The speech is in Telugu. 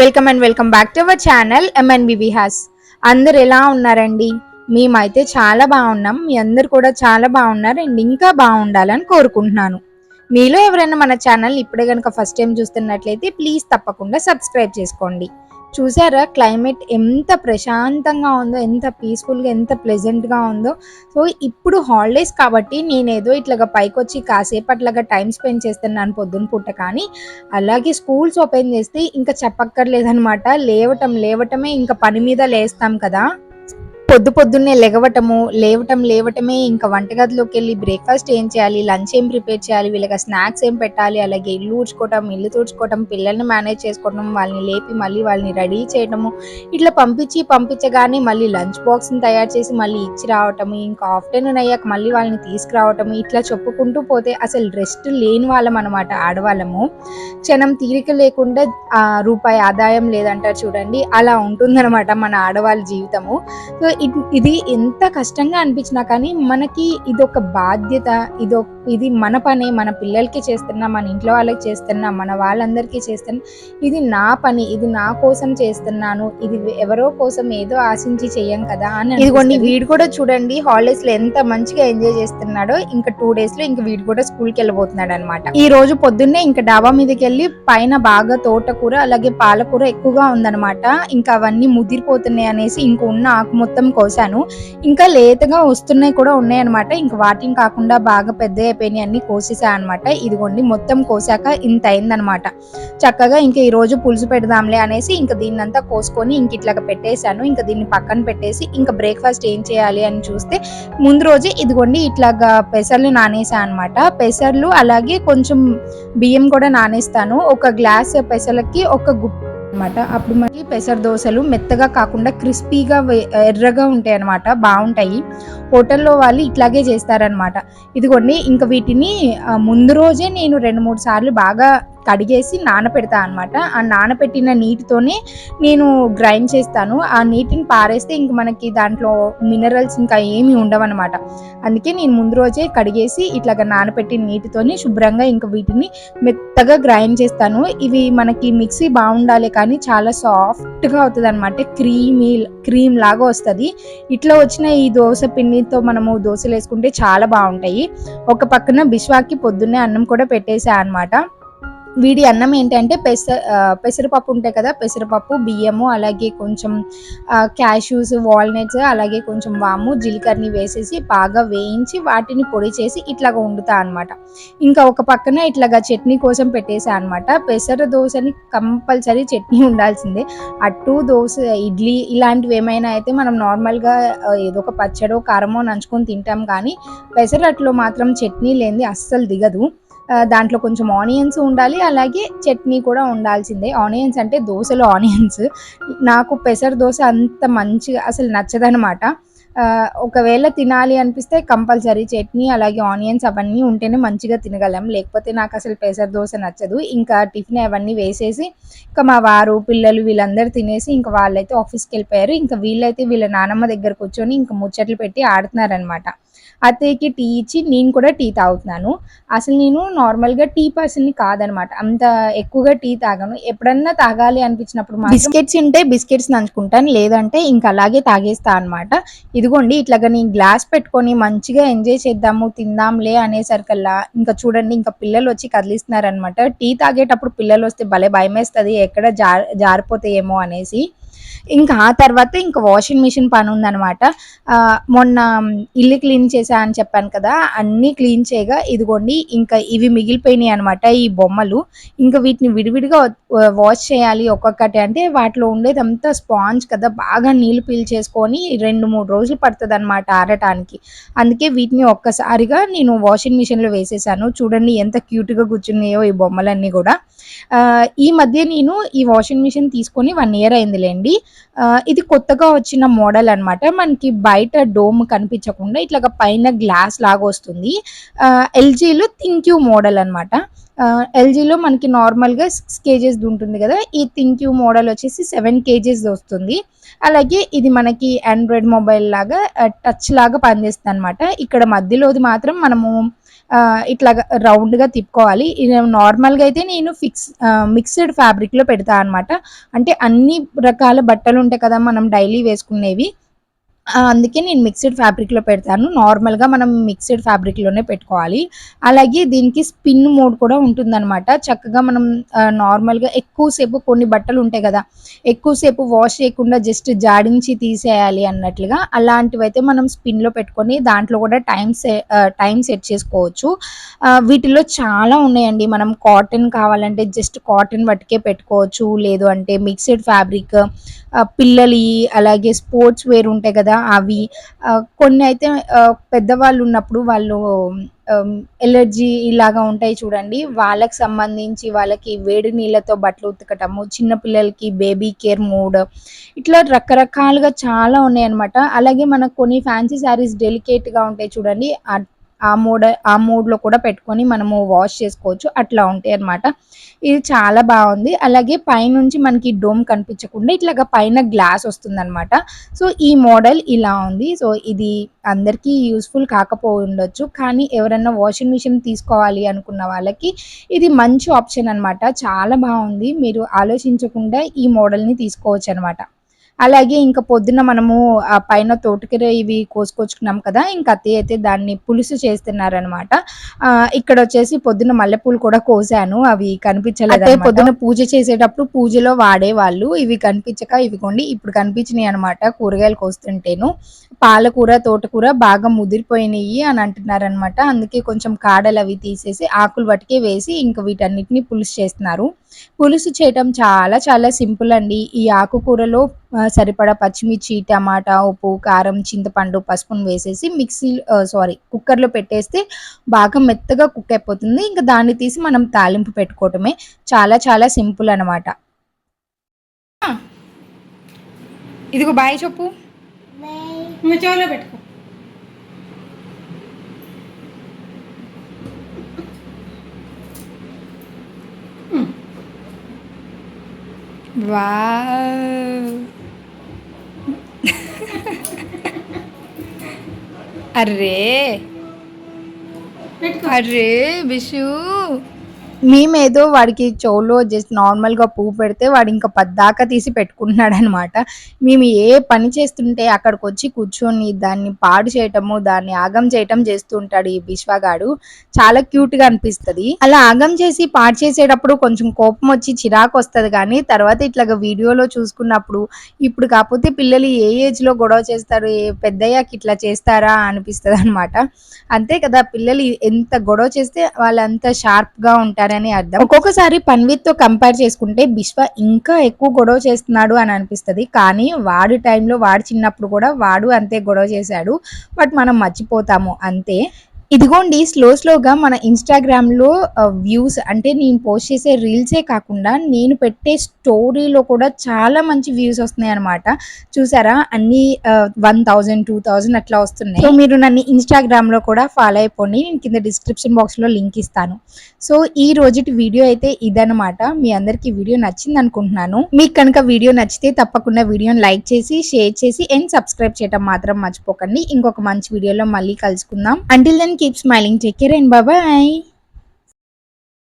Welcome and welcome back to our channel M N B B has అందరు ఎలా ఉన్నారండి? మేమైతే చాలా బాగున్నాం. మీ అందరు కూడా చాలా బాగున్నారు అండ్ ఇంకా బాగుండాలని కోరుకుంటున్నాను. మీలో ఎవరైనా మన ఛానల్ ఇప్పుడే కనుక ఫస్ట్ టైం చూస్తున్నట్లయితే ప్లీజ్ తప్పకుండా సబ్స్క్రైబ్ చేసుకోండి. చూసారా? క్లైమేట్ ఎంత ప్రశాంతంగా ఉందో ఎంత పీస్ఫుల్గా ఎంత ప్లెజెంట్గా ఉందో. సో ఇప్పుడు హాలిడేస్ కాబట్టి నేనేదో ఇట్లాగా పైకి వచ్చి కాసేపు అట్లాగా టైం స్పెండ్ చేస్తున్నాను పొద్దున పూట కానీ అలాగే స్కూల్స్ ఓపెన్ చేస్తే ఇంకా చెప్పక్కర్లేదనమాట లేవటం లేవటమే ఇంకా పని మీద లేస్తాం కదా. పొద్దు పొద్దున్నే లెగవటము లేవటం లేవటమే ఇంకా వంటగదిలోకి వెళ్ళి బ్రేక్ఫాస్ట్ ఏం చేయాలి లంచ్ ఏం ప్రిపేర్ చేయాలి వీళ్ళకి స్నాక్స్ ఏం పెట్టాలి అలాగే ఇల్లు ఊడ్చుకోవటం ఇల్లు తుడుచుకోవటం పిల్లల్ని మేనేజ్ చేసుకోవటం వాళ్ళని లేపి మళ్ళీ వాళ్ళని రెడీ చేయడము ఇట్లా పంపించి పంపించగానే మళ్ళీ లంచ్ బాక్స్ని తయారు చేసి మళ్ళీ ఇచ్చి రావటము ఇంకా ఆఫ్టర్నూన్ అయ్యాక మళ్ళీ వాళ్ళని తీసుకురావటము ఇట్లా చెప్పుకుంటూ పోతే అసలు రెస్ట్ లేని వాళ్ళం అనమాట ఆడవాళ్ళము. క్షణం తీరిక లేకుండా రూపాయి ఆదాయం లేదంటారు చూడండి అలా ఉంటుందన్నమాట మన ఆడవాళ్ళ జీవితము. సో ఇది ఎంత కష్టంగా అనిపించినా కానీ మనకి ఇదొక బాధ్యత ఇదో ఇది మన పని మన పిల్లలకి చేస్తున్నా మన ఇంట్లో వాళ్ళకి చేస్తున్నా మన వాళ్ళందరికీ చేస్తున్నా ఇది నా పని ఇది నా కోసం చేస్తున్నాను ఇది ఎవరో కోసం ఏదో ఆశించి చెయ్యం కదా అని ఇదిగోండి వీడు కూడా చూడండి హాలిడేస్లో ఎంత మంచిగా ఎంజాయ్ చేస్తున్నాడో ఇంకా టూ డేస్లో ఇంకా వీడు కూడా స్కూల్కి వెళ్ళబోతున్నాడు అనమాట ఈ రోజు పొద్దున్నే ఇంకా డాబా మీదకి వెళ్ళి పైన బాగా తోటకూర అలాగే పాలకూర ఎక్కువగా ఉందన్నమాట ఇంకా అవన్నీ ముదిరిపోతున్నాయి అనేసి ఇంక ఉన్న ఆకు మొత్తం కోసాను. ఇంకా లేతగా వస్తున్నాయి కూడా ఉన్నాయి అనమాట ఇంకా వాటిని కాకుండా బాగా పెద్ద అయిపోయినాయి. అన్ని కోసేసా అనమాట ఇదిగోండి మొత్తం కోసాక ఇంత అయిందనమాట చక్కగా ఇంకా ఈ రోజు పులుసు పెడదాంలే అనేసి ఇంకా దీన్ని అంతా కోసుకొని ఇంక ఇట్లా పెట్టేశాను. ఇంకా దీన్ని పక్కన పెట్టేసి ఇంకా బ్రేక్ఫాస్ట్ ఏం చేయాలి అని చూస్తే ముందు రోజే ఇదిగోండి ఇట్లాగా పెసర్లు నానేసా అనమాట పెసర్లు అలాగే కొంచెం బియ్యం కూడా నానేస్తాను. ఒక గ్లాస్ పెసర్లకి ఒక గుప్పు అనమాట అప్పుడు మనకి పెసర దోశలు మెత్తగా కాకుండా క్రిస్పీగా ఎర్రగా ఉంటాయి అనమాట బాగుంటాయి. హోటల్లో వాళ్ళు ఇట్లాగే చేస్తారనమాట ఇదిగోండి ఇంకా వీటిని ముందు రోజే నేను రెండు మూడు సార్లు బాగా కడిగేసి నానపెడతా అనమాట ఆ నానపెట్టిన నీటితోనే నేను గ్రైండ్ చేస్తాను. ఆ నీటిని పారేస్తే ఇంక మనకి దాంట్లో మినరల్స్ ఇంకా ఏమీ ఉండవన్నమాట. అందుకే నేను ముందు రోజే కడిగేసి ఇట్లాగా నానపెట్టిన నీటితోని శుభ్రంగా ఇంకా వీటిని మెత్తగా గ్రైండ్ చేస్తాను. ఇవి మనకి మిక్సీ బాగుండాలి కానీ చాలా సాఫ్ట్గా అవుతుంది అనమాట క్రీమీ క్రీమ్ లాగా వస్తుంది. ఇట్లా వచ్చిన ఈ దోశ పిండితో మనము దోశలు వేసుకుంటే చాలా బాగుంటాయి. ఒక పక్కన బిశ్వాకి పొద్దున్నే అన్నం కూడా పెట్టేసా అనమాట వీడి అన్నం ఏంటంటే పెస పెసరపప్పు ఉంటాయి కదా పెసరపప్పు బియ్యము అలాగే కొంచెం క్యాష్యూస్ వాల్నట్స్ అలాగే కొంచెం వాము జీలకర్రని వేసేసి బాగా వేయించి వాటిని పొడి చేసి ఇట్లాగా వండుతా అనమాట ఇంకా ఒక పక్కన ఇట్లాగా చట్నీ కోసం పెట్టేసా అనమాట పెసర దోశని కంపల్సరీ చట్నీ ఉండాల్సిందే. అట్టు దోశ ఇడ్లీ ఇలాంటివి ఏమైనా అయితే మనం నార్మల్గా ఏదో ఒక పచ్చడో కారమో నంచుకొని తింటాం కానీ పెసరట్లో మాత్రం చట్నీ లేనిది అస్సలు దిగదు. దాంట్లో కొంచెం ఆనియన్స్ ఉండాలి అలాగే చట్నీ కూడా ఉండాల్సిందే. ఆనియన్స్ అంటే దోశలో ఆనియన్స్. నాకు పెసర దోశ అంత మంచిగా అసలు నచ్చదనమాట ఒకవేళ తినాలి అనిపిస్తే కంపల్సరీ చట్నీ అలాగే ఆనియన్స్ అవన్నీ ఉంటేనే మంచిగా తినగలం. లేకపోతే నాకు అసలు పెసర దోశ నచ్చదు. ఇంకా టిఫిన్ అవన్నీ వేసేసి ఇంకా మా వారు పిల్లలు వీళ్ళందరూ తినేసి ఇంకా వాళ్ళైతే ఆఫీస్కి వెళ్ళిపోయారు. ఇంకా వీళ్ళైతే వీళ్ళ నానమ్మ దగ్గర కూర్చొని ఇంకా ముచ్చట్లు పెట్టి ఆడుతున్నారనమాట అత్తయ్యకి టీ ఇచ్చి నేను కూడా టీ తాగుతున్నాను. అసలు నేను నార్మల్గా టీ పర్సన్ని కాదనమాట. అంత ఎక్కువగా టీ తాగను. ఎప్పుడన్నా తాగాలి అనిపించినప్పుడు బిస్కెట్స్ ఉంటే బిస్కెట్స్ నంచుకుంటాను. లేదంటే ఇంకా అలాగే తాగేస్తా అనమాట ఇదిగోండి ఇట్లాగా నేను గ్లాస్ పెట్టుకొని మంచిగా ఎంజాయ్ చేద్దాము తిందాంలే అనేసరికల్లా ఇంకా చూడండి ఇంకా పిల్లలు వచ్చి కదిలిస్తున్నారనమాట టీ తాగేటప్పుడు పిల్లలు వస్తే భలే భయం వేస్తుంది ఎక్కడ జార్ జారిపోతాయేమో అనేసి. ఇంకా ఆ తర్వాత ఇంకా వాషింగ్ మిషన్ పని ఉందనమాట మొన్న ఇల్లు క్లీన్ చేసా అని చెప్పాను కదా అన్నీ క్లీన్ చేయగా ఇదిగోండి ఇంకా ఇవి మిగిలిపోయినాయి అనమాట ఈ బొమ్మలు. ఇంకా వీటిని విడివిడిగా వాష్ చేయాలి ఒక్కొక్కటి అంటే వాటిలో ఉండేదంతా స్పాంజ్ కదా బాగా నీళ్ళు పీల్చేసుకొని రెండు మూడు రోజులు పడుతుంది అనమాట ఆరటానికి. అందుకే వీటిని ఒక్కసారిగా నేను వాషింగ్ మిషన్లో వేసేసాను. చూడండి ఎంత క్యూట్గా కూర్చున్నాయో ఈ బొమ్మలన్నీ కూడా. ఈ మధ్య నేను ఈ వాషింగ్ మిషన్ తీసుకొని వన్ ఇయర్ అయిందిలేండి. ఇది కొత్తగా వచ్చిన మోడల్ అన్నమాట. మనకి బయట డోమ్ కనిపించకుండా ఇట్లా పైన గ్లాస్ లాగా వస్తుంది. ఎల్జీలో థింక్యూ మోడల్ అనమాట ఎల్జీలో మనకి నార్మల్గా సిక్స్ కేజెస్ ఉంటుంది కదా ఈ థింక్యూ మోడల్ వచ్చేసి సెవెన్ కేజెస్ వస్తుంది. అలాగే ఇది మనకి ఆండ్రాయిడ్ మొబైల్ లాగా టచ్ లాగా పనిచేస్తుంది అనమాట ఇక్కడ మధ్యలోది మాత్రం మనము ఇట్లా రౌండ్గా తిప్పుకోవాలి. నార్మల్గా అయితే నేను ఫిక్స్ మిక్స్డ్ ఫ్యాబ్రిక్లో పెడతా అనమాట అంటే అన్ని రకాల బట్టలు ఉంటాయి కదా మనం డైలీ వేసుకునేవి. అందుకే నేను మిక్స్డ్ ఫ్యాబ్రిక్‌లో పెడతాను. నార్మల్‌గా మనం మిక్స్డ్ ఫ్యాబ్రిక్‌లోనే పెట్టుకోవాలి. అలాగే దీనికి స్పిన్ మోడ్ కూడా ఉంటుందనమాట. చక్కగా మనం నార్మల్‌గా ఎక్కువసేపు కొన్ని బట్టలు ఉంటాయి కదా ఎక్కువసేపు వాష్ చేయకుండా జస్ట్ జాడించి తీసేయాలి అన్నట్లుగా అలాంటివైతే మనం స్పిన్‌లో పెట్టుకొని దాంట్లో కూడా టైం సె సెట్ చేసుకోవచ్చు. వీటిలో చాలా ఉన్నాయండి. మనం కాటన్ కావాలంటే జస్ట్ కాటన్ మట్టుకే పెట్టుకోవచ్చు. లేదు అంటే మిక్స్డ్ ఫ్యాబ్రిక్ పిల్లలి అలాగే స్పోర్ట్స్ వేర్ ఉంటాయి కదా కదా అవి కొన్ని అయితే పెద్దవాళ్ళు ఉన్నప్పుడు వాళ్ళు ఎలర్జీ ఇలాగా ఉంటాయి చూడండి. వాళ్ళకి సంబంధించి వాళ్ళకి వేడి నీళ్ళతో బట్టలు ఉతకటము, చిన్న పిల్లలకి బేబీ కేర్ మూడ్ ఇట్లా రకరకాలుగా చాలా ఉన్నాయన్నమాట. అలాగే మనకు కొన్ని ఫ్యాన్సీ శారీస్ డెలికేట్‌గా ఉంటాయి చూడండి. ఆ మోడ ఆ మూడ్లో కూడా పెట్టుకొని మనము వాష్ చేసుకోవచ్చు. అట్లా ఉంటాయి అనమాట ఇది చాలా బాగుంది అలాగే పైనుంచి మనకి డోమ్ కనిపించకుండా ఇట్లాగా పైన గ్లాస్ వస్తుందన్నమాట. సో, ఈ మోడల్ ఇలా ఉంది. సో, ఇది అందరికీ యూజ్‌ఫుల్ కాకపోయుండొచ్చు. కానీ ఎవరన్నా వాషింగ్ మిషన్ తీసుకోవాలి అనుకున్న వాళ్ళకి ఇది మంచి ఆప్షన్ అనమాట. చాలా బాగుంది మీరు ఆలోచించకుండా ఈ మోడల్‌ని తీసుకోవచ్చనమాట. అలాగే ఇంకా పొద్దున్న మనము ఆ పైన తోటకూర ఇవి కోసుకొచ్చుకున్నాం కదా! ఇంకా అత్తయ్య అయితే దాన్ని పులుసు చేస్తున్నారనమాట. ఇక్కడ వచ్చేసి పొద్దున్న మల్లెపూలు కూడా కోసాను. అవి కనిపించలేదు పొద్దున పొద్దున్న పూజ చేసేటప్పుడు పూజలో వాడేవాళ్ళు. ఇవి కనిపించక ఇవిగోండి ఇప్పుడు కనిపించినాయి అనమాట కూరగాయలు కోస్తుంటేను. పాలకూర, తోటకూర బాగా ముదిరిపోయినాయి అని అంటున్నారనమాట. అందుకే కొంచెం కాడలు అవి తీసేసి ఆకులు వటికే వేసి ఇంకా వీటన్నిటిని పులుసు చేస్తున్నారు. పులుసు చేయటం చాలా చాలా సింపుల్ అండి. ఈ ఆకుకూరలో సరిపడా పచ్చిమిర్చి, టమాటా, ఉప్పు, కారం, చింతపండు, పసుపును వేసేసి మిక్సీ సారీ కుక్కర్‌లో పెట్టేస్తే బాగా మెత్తగా కుక్ అయిపోతుంది. ఇంక దాన్ని తీసి మనం తాలింపు పెట్టుకోవటమే. చాలా చాలా సింపుల్ అనమాట. ఇదిగో బాయ్ చెప్పు. చెవులో పెట్టుకో वाह। अरे। अरे बिशु। మేమేదో వాడికి చెవులో జస్ట్ నార్మల్‌గా పువ్వు పెడితే వాడు ఇంకా పద్దాకా తీసి పెట్టుకుంటున్నాడనమాట. మేము ఏ పని చేస్తుంటే అక్కడికి వచ్చి కూర్చొని దాన్ని పాడు చేయటము, దాన్ని ఆగం చేయటం చేస్తూ ఉంటాడు ఈ విశ్వగాడు చాలా క్యూట్‌గా అనిపిస్తది. అలా ఆగం చేసి పాడు చేసేటప్పుడు కొంచెం కోపం వచ్చి చిరాకు వస్తుంది కానీ తర్వాత ఇట్లాగ వీడియోలో చూసుకున్నప్పుడు ఇప్పుడు కాకపోతే పిల్లలు ఏ ఏజ్‌లో గొడవ చేస్తారు, ఏ పెద్దయ్యాకి ఇట్లా చేస్తారా అనిపిస్తదనమాట. అంతే కదా! పిల్లలు ఎంత గొడవ చేస్తే వాళ్ళంత షార్ప్‌గా చేస్తున్నారని అర్థం. ఒక్కొక్కసారి పన్విత్‌తో కంపేర్ చేసుకుంటే బిశ్వ ఇంకా ఎక్కువ గొడవ చేస్తున్నాడు అని అనిపిస్తది. కానీ వాడి టైంలో వాడు చిన్నప్పుడు కూడా వాడు అంతే గొడవ చేశాడు. బట్ మనం మర్చిపోతాము అంతే. ఇదిగోండి స్లో స్లోగా మన ఇన్‌స్టాగ్రామ్‌లో వ్యూస్ అంటే నేను పోస్ట్ చేసే రీల్సే కాకుండా నేను పెట్టే స్టోరీలో కూడా చాలా మంచి వ్యూస్ వస్తున్నాయి అనమాట చూసారా అన్నీ ఆహ్, 1000, 2000 అట్లా వస్తున్నాయి. సో, మీరు నన్ను ఇన్‌స్టాగ్రామ్‌లో కూడా ఫాలో అయిపోండి. నేను కింద డిస్క్రిప్షన్ బాక్స్‌లో లింక్ ఇస్తాను. సో, ఈ రోజుటి వీడియో అయితే ఇదనమాట. మీ అందరికి వీడియో నచ్చింది అనుకుంటున్నాను మీకు కనుక వీడియో నచ్చితే తప్పకుండా వీడియోని లైక్ చేసి, షేర్ చేసి అండ్ సబ్స్క్రైబ్ చేయటం మాత్రం మర్చిపోకండి. ఇంకొక మంచి వీడియోలో మళ్ళీ కలుసుకుందాం. Until then keep smiling. Take care and bye bye.